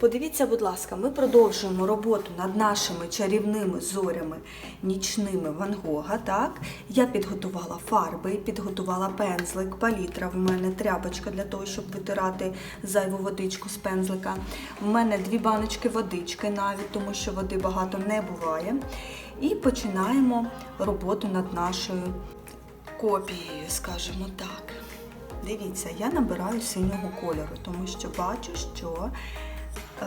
Подивіться, будь ласка, ми продовжуємо роботу над нашими чарівними зорями нічними Ван Гога. Так, я підготувала фарби, підготувала пензлик, палітра. В мене тряпочка для того, щоб витирати зайву водичку з пензлика. В мене дві баночки водички навіть, тому що води багато не буває. І починаємо роботу над нашою копією, скажімо так. Дивіться, я набираю синього кольору, тому що бачу, що е,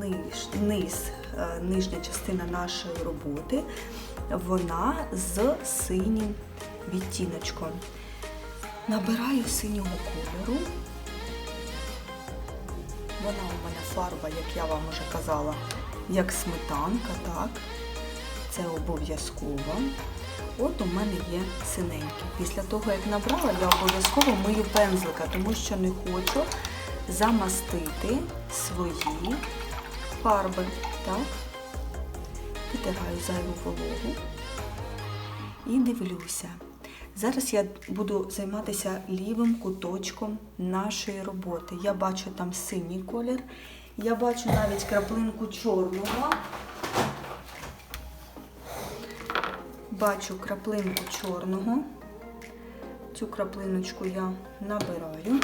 ниж, низ, е, нижня частина нашої роботи, вона з синім відтіночком. Набираю синього кольору. Вона у мене фарба, як я вам вже казала, як сметанка, так? Це обов'язково. От у мене є синенький. Після того, як набрала, я обов'язково мию пензлика, тому що не хочу замастити свої фарби. Так? Витираю зайву вологу і дивлюся. Зараз я буду займатися лівим куточком нашої роботи. Я бачу там синій колір, я бачу навіть краплинку чорного. Бачу краплинку чорного. Цю краплиночку я набираю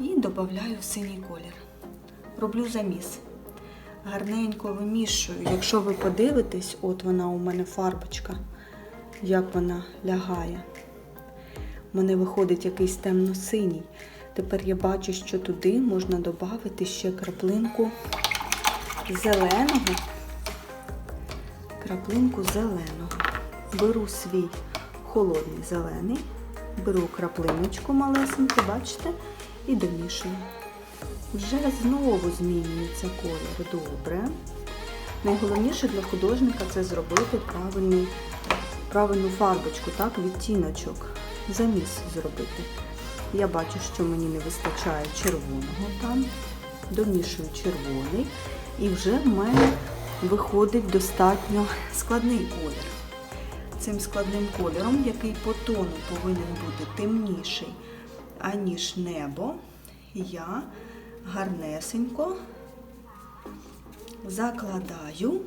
і додаю синій колір. Роблю заміс. Гарненько вимішую. Якщо ви подивитесь, от вона у мене фарбочка, як вона лягає. У мене виходить якийсь темно-синій. Тепер я бачу, що туди можна додати ще краплинку зеленого. Краплинку зеленого беру свій холодний зелений, беру краплиночку малесеньку, бачите, і домішую. Вже знову змінюється колір. Добре. Найголовніше для художника це зробити правильний, правильну фарбочку, так, відтіночок, заміс зробити. Я бачу, що мені не вистачає червоного там, домішую червоний, і вже в мене виходить достатньо складний колір цим складним кольором, який по тону повинен бути темніший, аніж небо, я гарнесенько закладаю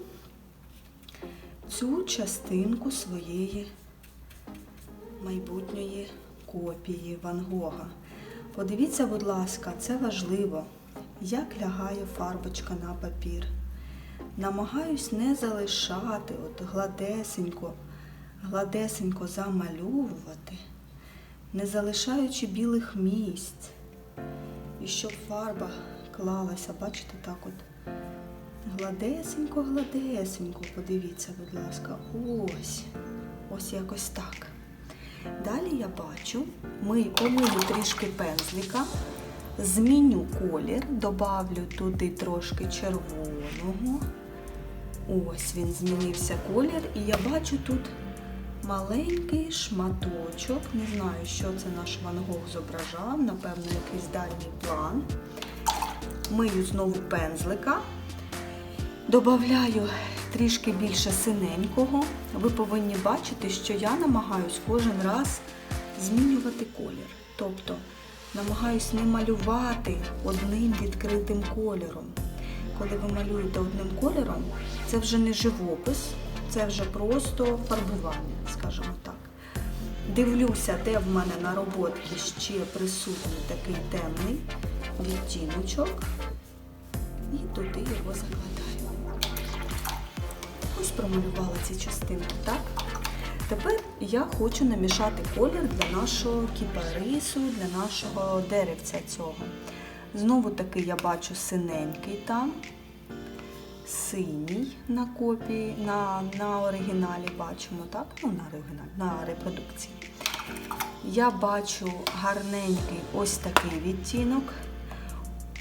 цю частинку своєї майбутньої копії Ван Гога. Подивіться, будь ласка, це важливо, як лягає фарбочка на папір. Намагаюсь не залишати от гладесенько гладесенько замальовувати, не залишаючи білих місць. І щоб фарба клалася, бачите, так от гладесенько, гладесенько, подивіться, будь ласка, ось, ось якось так. Далі я бачу, ми помию трішки пензлика, зміню колір, добавлю туди трошки червоного. Ось він змінився колір, і я бачу тут маленький шматочок. Не знаю, що це наш Ван Гог зображав, напевно, якийсь дальній план. Мию знову пензлика. Добавляю трішки більше синенького. Ви повинні бачити, що я намагаюсь кожен раз змінювати колір. Тобто намагаюсь не малювати одним відкритим кольором. Коли ви малюєте одним кольором, це вже не живопис, це вже просто фарбування, скажімо так. Дивлюся, де в мене на роботці ще присутній такий темний відтіночок. І туди його закладаю. Ось промалювала ці частинки, так? Тепер я хочу намішати колір для нашого кіпарису, для нашого деревця цього. Знову таки я бачу синенький там синій на копії, на, на оригіналі бачимо, так? Ну, на оригіналі, на репродукції. Я бачу гарненький ось такий відтінок.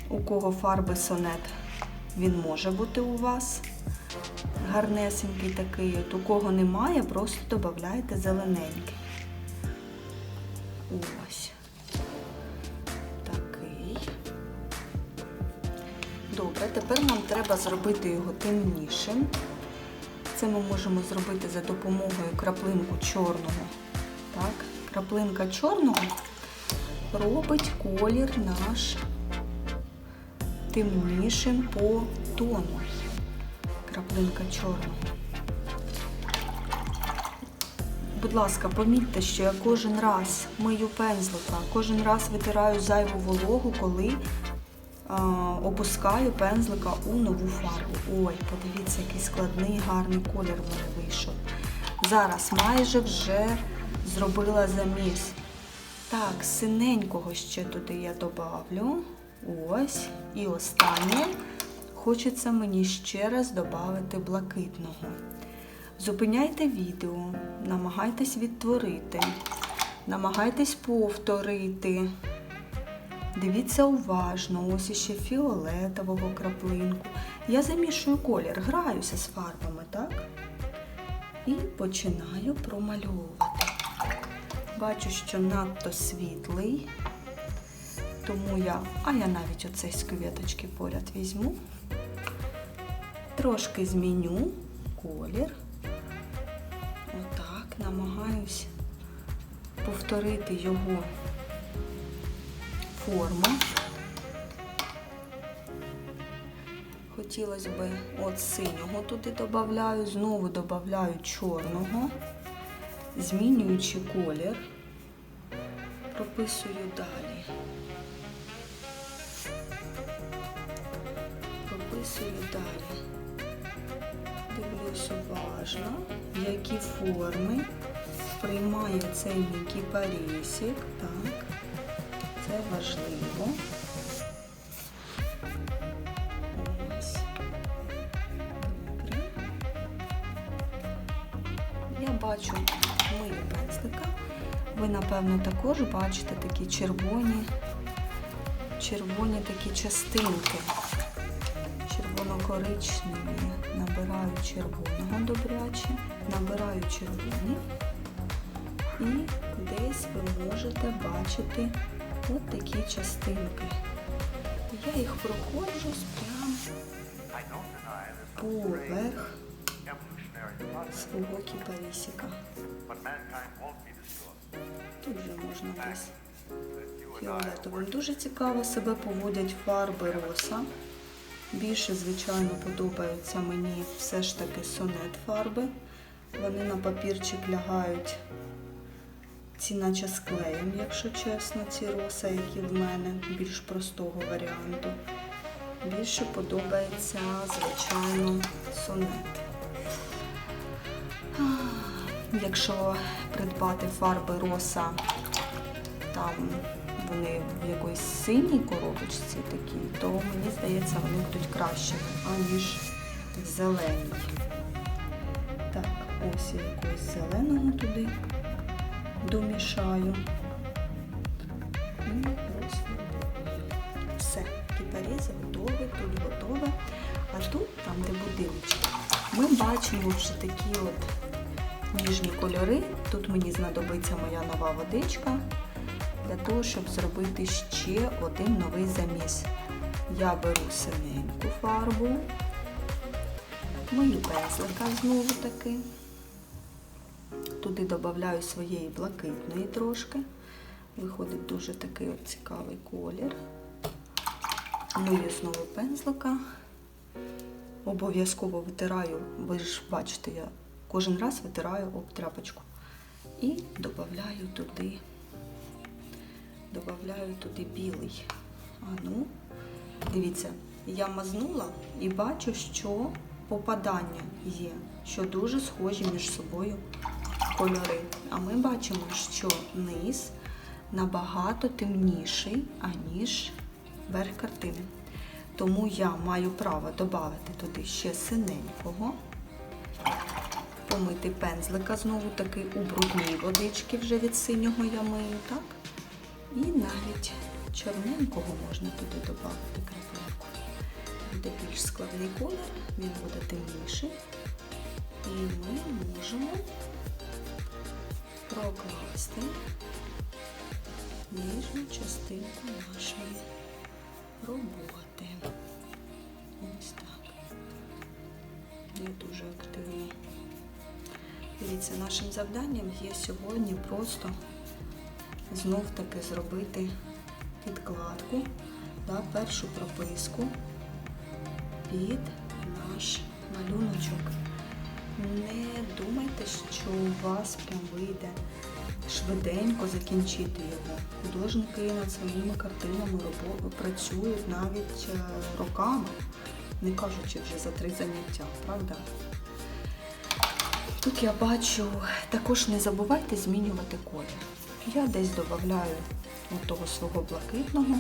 У кого фарби сонет, він може бути у вас. Гарнесенький такий. От у кого немає, просто додайте зелененький. Треба зробити його темнішим. Це ми можемо зробити за допомогою краплинку чорного. Так, краплинка чорного робить колір наш темнішим по тону. Краплинка чорного. Будь ласка, помітьте, що я кожен раз мию пензлика, кожен раз витираю зайву вологу, коли опускаю пензлика у нову фарбу. Ой, подивіться, який складний, гарний колір в мене вийшов. Зараз майже вже зробила заміс. Так, синенького ще туди я добавлю. Ось. І останнє. Хочеться мені ще раз додати блакитного. Зупиняйте відео, намагайтесь відтворити, намагайтесь повторити. Дивіться уважно, ось іще фіолетового краплинку. Я замішую колір, граюся з фарбами, так? І починаю промальовувати. Бачу, що надто світлий, тому я, а я навіть оцей з квіточки поряд візьму, трошки зміню колір. Отак, намагаюсь повторити його форму. Хотілося б от синього туди додаю, знову додаю чорного, змінюючи колір, прописую далі. Прописую далі. Дивлюсь уважно, які форми приймає цей мій кіпарісик. Так, важливо. Ось. Добре. Я бачу мою пензлика. Ви, напевно, також бачите такі червоні, червоні такі частинки. Червоно-коричневі. Набираю червоного добряче, набираю червоний. І десь ви можете бачити от такі частинки. Я їх проходжу прямо поверх свого destroyed. Тут вже можна десь фіолетовим. Дуже цікаво себе поводять фарби роса. Більше, звичайно, подобаються мені все ж таки сонет фарби. Вони на папірчик лягають ці наче з клеєм, якщо чесно, ці роса, які в мене, більш простого варіанту. Більше подобається, звичайно, сонет. Якщо придбати фарби роса, там вони в якоїсь синій коробочці такі, то мені здається, вони будуть кращими, аніж в зеленій. Так, ось якогось зеленого туди домішаю. І розфарбую. Все, кіпарези готові, тут готове. А тут, там, де будиночки, ми бачимо вже такі от ніжні кольори. Тут мені знадобиться моя нова водичка для того, щоб зробити ще один новий заміс. Я беру синеньку фарбу, мою пензлика знову таки. Туди додаю своєї блакитної трошки. Виходить дуже такий от цікавий колір. Мию знову пензлика. Обов'язково витираю, ви ж бачите, я кожен раз витираю об тряпочку. І додаю туди, додаю туди білий. А ну, дивіться, я мазнула і бачу, що попадання є, що дуже схожі між собою кольори. А ми бачимо, що низ набагато темніший, аніж верх картини. Тому я маю право додати туди ще синенького, помити пензлика знову таки у брудній водички вже від синього я мию, так? І навіть чорненького можна туди додати краплинку. Буде більш складний колір, він буде темніший. І ми можемо прокласти нижню частинку нашої роботи. Ось так. Не дуже активно. Дивіться, нашим завданням є сьогодні просто знов таки зробити підкладку да, першу прописку під наш малюночок. Не думайте, що у вас прям вийде швиденько закінчити його. Художники над своїми картинами працюють навіть е, роками, не кажучи вже за три заняття, правда? Тут я бачу, також не забувайте змінювати колір. Я десь додаю того свого блакитного,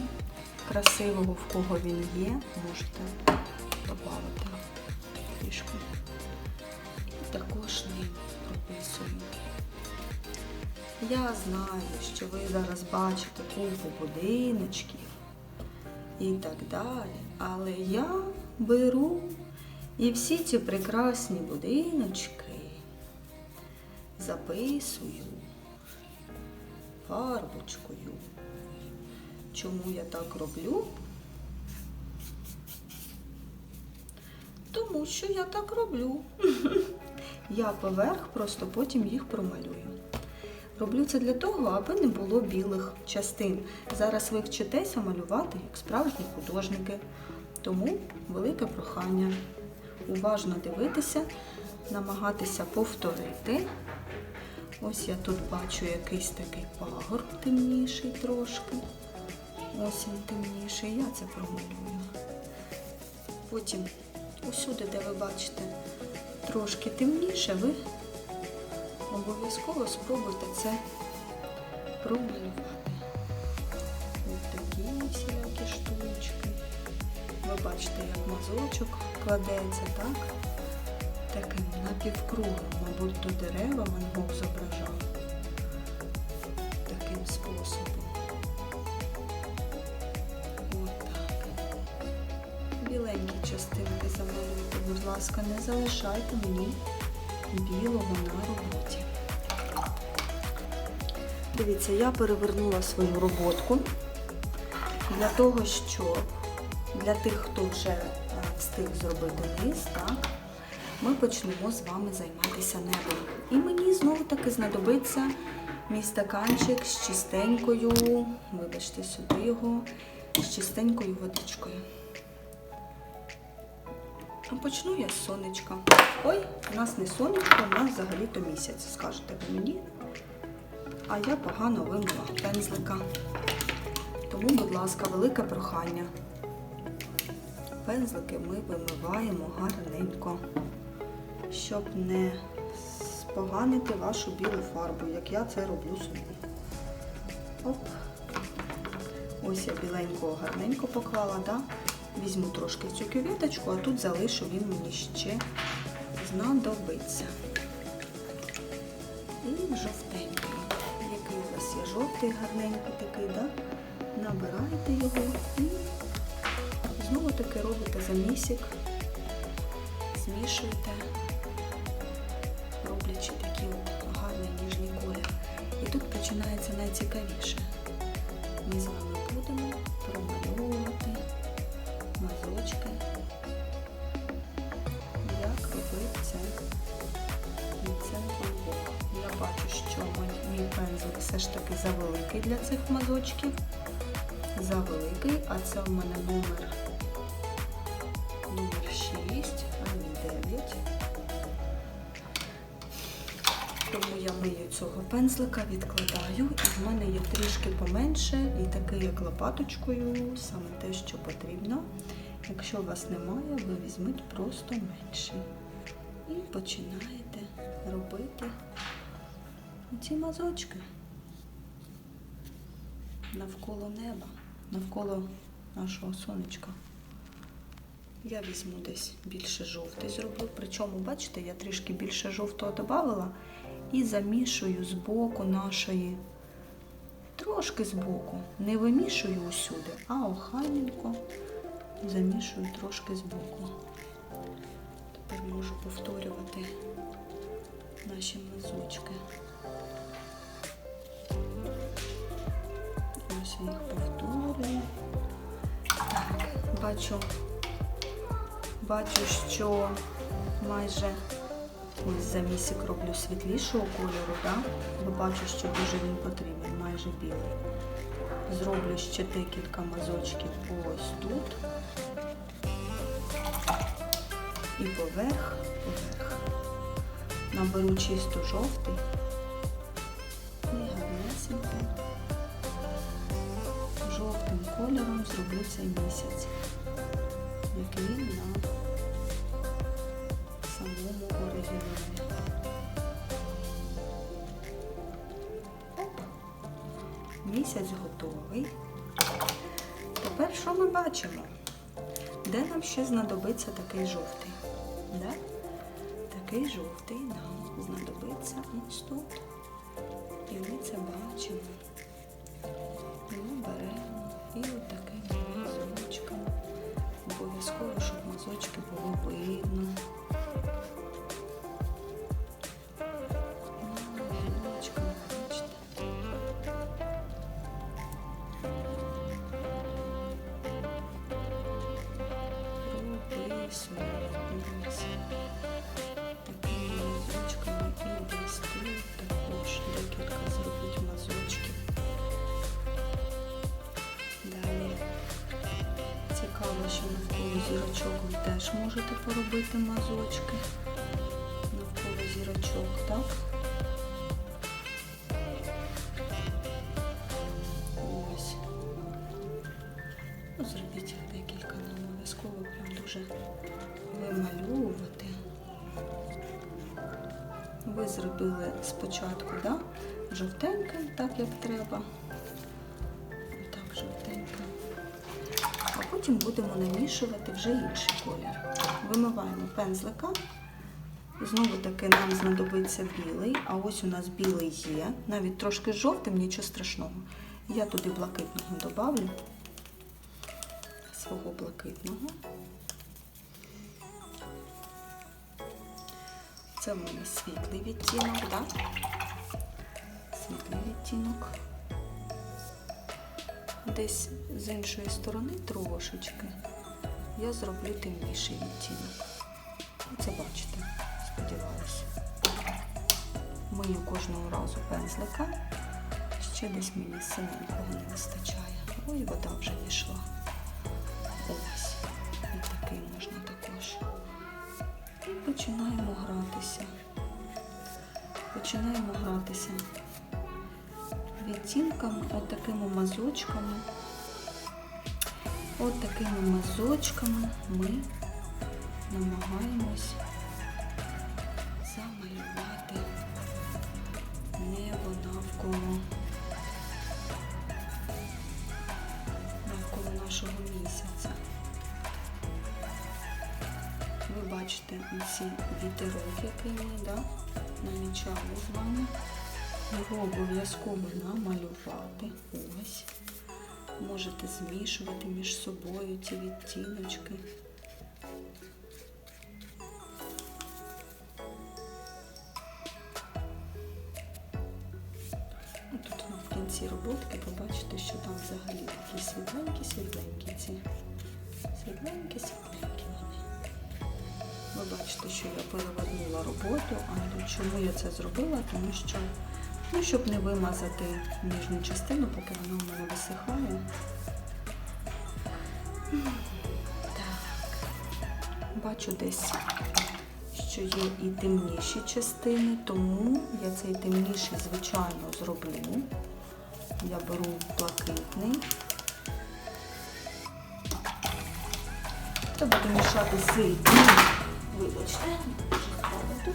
красивого, в кого він є, можете додати трішки. Також ним прописую. Я знаю, що ви зараз бачите купу будиночків і так далі, але я беру і всі ці прекрасні будиночки записую фарбочкою. Чому я так роблю? Тому що я так роблю. Я поверх просто потім їх промалюю. Роблю це для того, аби не було білих частин. Зараз ви вчитеся малювати як справжні художники. Тому велике прохання. Уважно дивитися, намагатися повторити. Ось я тут бачу якийсь такий пагорб темніший трошки. Ось він темніший, я це промалюю. Потім усюди, де ви бачите трошки темніше, ви обов'язково спробуйте це промалювати. Ось такі всілякі штучки. Ви бачите, як мазочок кладеться, так? Таким напівкругом, мабуть, то дерева Ван Гог зображав. Будь ласка, не залишайте мені білого на роботі. Дивіться, я перевернула свою роботку для того, щоб для тих, хто вже е, встиг зробити низ, так, ми почнемо з вами займатися небом. І мені знову таки знадобиться мій стаканчик з чистенькою, вибачте сюди його, з чистенькою водичкою. Почну я з сонечка. Ой, у нас не сонечко, у нас взагалі-то місяць, скажете ви мені. А я погано вимила пензлика. Тому, будь ласка, велике прохання. Пензлики ми вимиваємо гарненько, щоб не споганити вашу білу фарбу, як я це роблю собі. Оп. Ось я біленького гарненько поклала, да? Візьму трошки цю кюветочку, а тут залишу, він мені ще знадобиться. І жовтенький. Який у вас є жовтий, гарненький такий, да? Набираєте його і знову таки робите замісик, змішуєте, роблячи такий гарний ніжний колір. І тут починається найцікавіше. Мазочки, як робити це Ван Гог. Я бачу, що мій- пензлик все ж таки завеликий для цих мазочків. Завеликий, а це у мене номер, номер 6, а не 9. Тому я мию цього пензлика, відкладаю, і в мене є трішки поменше, і такий як лопаточкою, саме те, що потрібно. Якщо у вас немає, ви візьміть просто менший. І починаєте робити ці мазочки навколо неба, навколо нашого сонечка. Я візьму десь більше жовтий зроблю. Причому, бачите, я трішки більше жовтого додала і замішую з боку нашої, трошки з боку. Не вимішую усюди, а охайненько замішую трошки з боку. Тепер можу повторювати наші мазочки. Ось я їх повторюю. Бачу, бачу, що майже ось замісик роблю світлішого кольору, да? бо бачу, що дуже він потрібен, майже білий. Зроблю ще декілька мазочків ось тут. І поверх, поверх. Наберу чисто жовтий і гарнесенько. Жовтим кольором зроблю цей місяць, як він на самому оригіналі. Місяць готовий. Тепер що ми бачимо? Де нам ще знадобиться такий жовтий? Да? Такий жовтий нам знадобиться ось тут. І ми це бачимо. Ми беремо і отакими такими мазочками. Обов'язково, щоб мазочки було видно. Теж можете поробити мазочки. Навколо зірочок, так? Ось. Ну, зробіть їх декілька, не обов'язково прям дуже вимальовувати. Ви зробили спочатку, да? жовтеньке, так як треба. Потім будемо намішувати вже інший колір. Вимиваємо пензлика. Знову таки нам знадобиться білий, а ось у нас білий є. Навіть трошки жовтим, нічого страшного. Я туди блакитного добавлю свого блакитного. Це в мене світлий відтінок, так? Світлий відтінок. Десь з іншої сторони трошечки я зроблю темніший відтінок. Це бачите, сподіваюся. Мию кожного разу пензлика. Ще десь мені синенького не вистачає. Ой, вода вже пішла. Ось. І такий можна також. І починаємо гратися. Починаємо гратися відтінками, от такими мазочками. От такими мазочками ми намагаємось замалювати небо навколо навколо нашого місяця. Ви бачите ці вітерок, який ми да, намічали з вами. Його обов'язково намалювати. Ось. Можете змішувати між собою ці відтіночки. Ну, Тут в кінці роботки побачите, що там взагалі такі світленькі-світленькі ці. Світленькі-світленькі вони. Ви бачите, що я перевернула роботу, а чому я це зробила? Тому що, ну, щоб не вимазати нижню частину, поки вона у мене висихає. Так. Бачу десь, що є і темніші частини, тому я цей темніший, звичайно, зроблю. Я беру блакитний. Треба домішати сильно. Вибачте, що тут.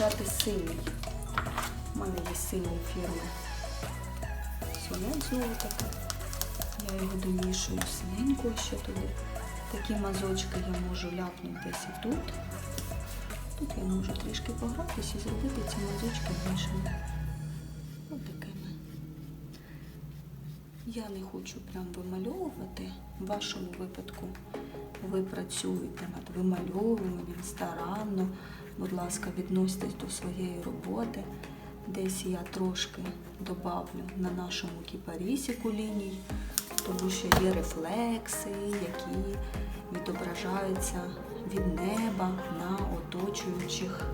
Домішати синій. У мене є сині фірми. Сонет знову таки. Я його домішую синенько ще туди. Такі мазочки я можу ляпнути десь і тут. Тут я можу трішки погратися і зробити ці мазочки іншими. Ось. Я не хочу прям вимальовувати. В вашому випадку ви працюєте над вимальовуванням старанно. Будь ласка, відноситесь до своєї роботи. Десь я трошки добавлю на нашому кіпарісіку ліній, тому що є рефлекси, які відображаються від неба на оточуючих,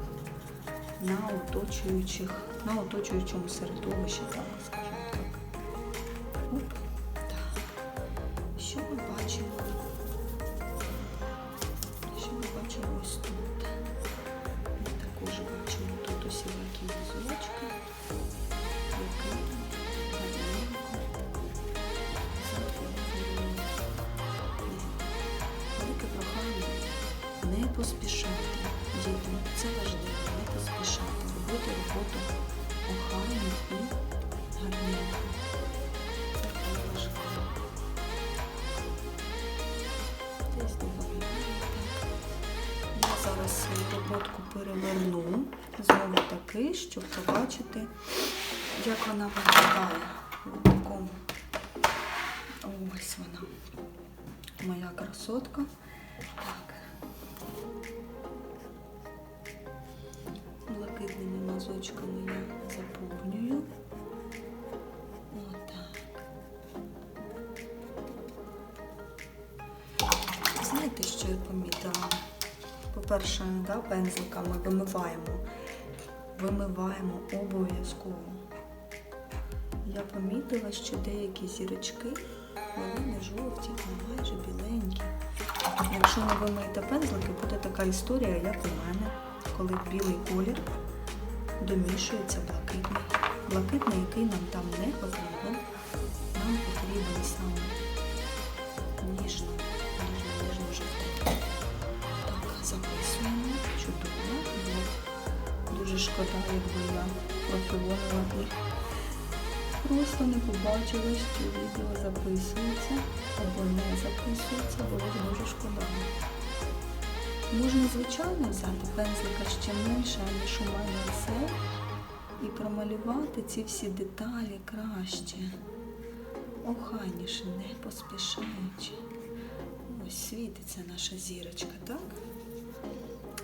на оточуючих, на оточуючому середовищі, так скажемо. Оп. Так. Знову щоб побачити, як вона виглядає в такому. Ось вона. Моя красотка. Так. Блакитними мазочками я заповнюю. Знаєте, що я помітила? По-перше, да, пензликами вимиваємо. Вимиваємо обов'язково. Я помітила, що деякі зірочки, вони не жовті, а майже біленькі. Якщо не вимиєте пензлики, буде така історія, як у мене, коли білий колір домішується блакитний. Блакитний, який нам там не потрібен. Нам потрібен саме Дуже шкода, якби я профілонила і просто не побачила, що відео записується або не записується, було дуже шкода. Можна, звичайно, взяти пензлика ще менше, ніж у мене це, і промалювати ці всі деталі краще, охайніше, не поспішаючи. Ось світиться наша зірочка, так?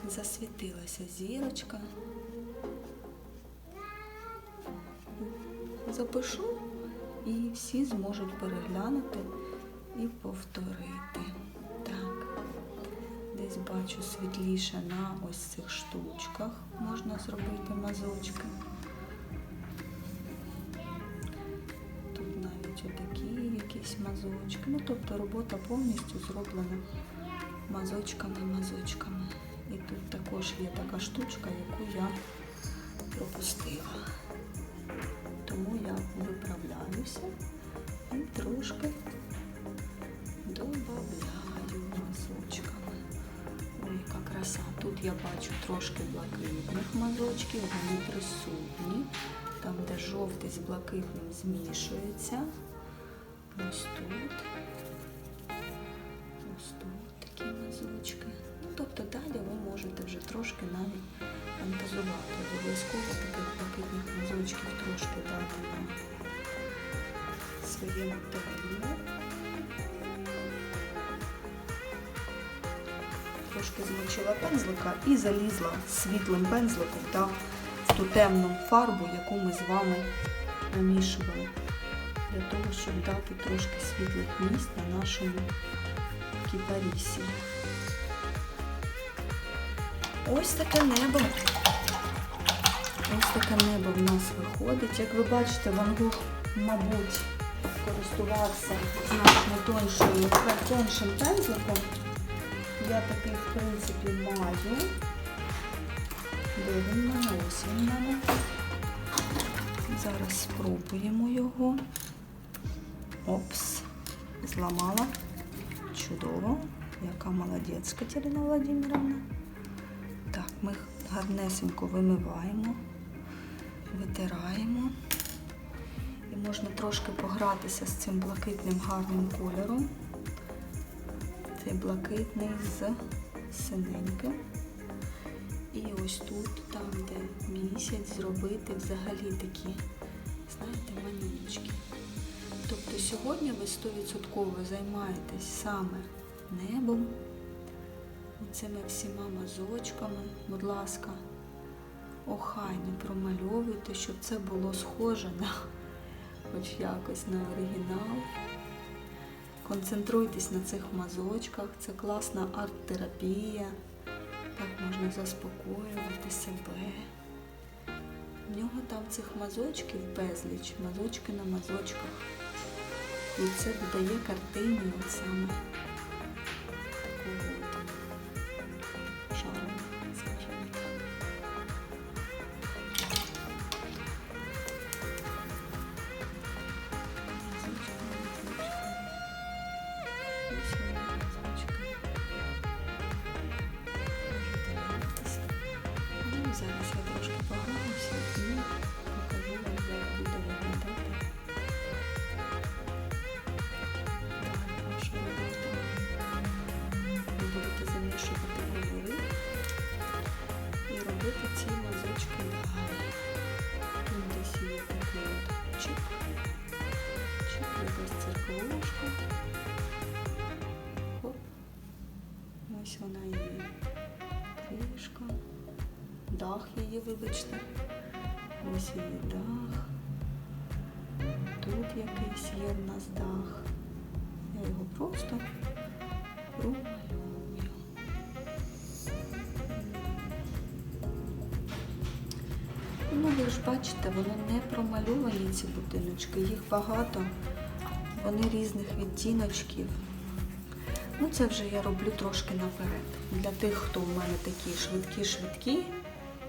Засвітилася зірочка. Запишу і всі зможуть переглянути і повторити. Так. Десь бачу світліше на ось цих штучках можна зробити мазочки. Тут навіть отакі якісь мазочки. Ну, тобто робота повністю зроблена мазочками-мазочками. І тут також є така штучка, яку я пропустила. Тому я виправляюся і трошки додаю мазочками. Ой, яка краса. Тут я бачу трошки блакитних мазочків, вони присутні. Там, де жовтий з блакитним змішується. Ось тут. Ось тут такі мазочки. Ну, тобто далі ви можете вже трошки навіть фантазувати. Обов'язково таких блакитних мазочків трошки дати на своєму терені. Трошки змочила пензлика і залізла світлим пензликом та в ту темну фарбу, яку ми з вами намішували, для того, щоб дати трошки світлих місць на нашому кіпарісі. Ось таке небо. Ось таке небо в нас виходить. Як ви бачите, Ван Гог, мабуть, користувався значно тоншою, тоншим пензликом. Я такий, в принципі, маю. Де він? Ось він мене. Зараз спробуємо його. Опс, зламала. Чудово. Яка молодець Катерина Владимировна. Так, ми гарнесенько вимиваємо, витираємо. І можна трошки погратися з цим блакитним гарним кольором. Цей блакитний з синеньким. І ось тут, там, де місяць, зробити взагалі такі, знаєте, манюнечки. Тобто сьогодні ви 100% займаєтесь саме небом, цими всіма мазочками, будь ласка, охайно промальовуйте, щоб це було схоже на хоч якось на оригінал. Концентруйтесь на цих мазочках, це класна арт-терапія. Так можна заспокоювати себе. В нього там цих мазочків безліч, мазочки на мазочках. І це додає картині саме Ось вона є. Кришка. Дах її, вибачте. Ось її дах. Тут якийсь є в нас дах. Я його просто промалюю. Ну, ви ж бачите, вони не промальовані, ці будиночки, їх багато, вони різних відтіночків. Ну, це вже я роблю трошки наперед. Для тих, хто в мене такі швидкі-швидкі,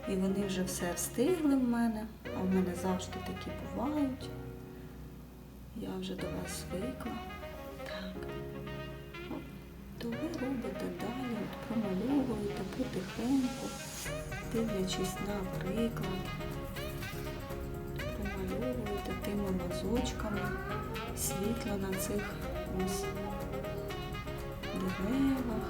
і вони вже все встигли в мене, а в мене завжди такі бувають. Я вже до вас звикла. Так. То ви робите далі, от промальовуєте потихеньку, дивлячись на приклад. Промальовуєте тими мазочками світло на цих ось деревах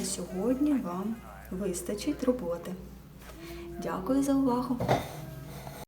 на сьогодні вам вистачить роботи. Дякую за увагу!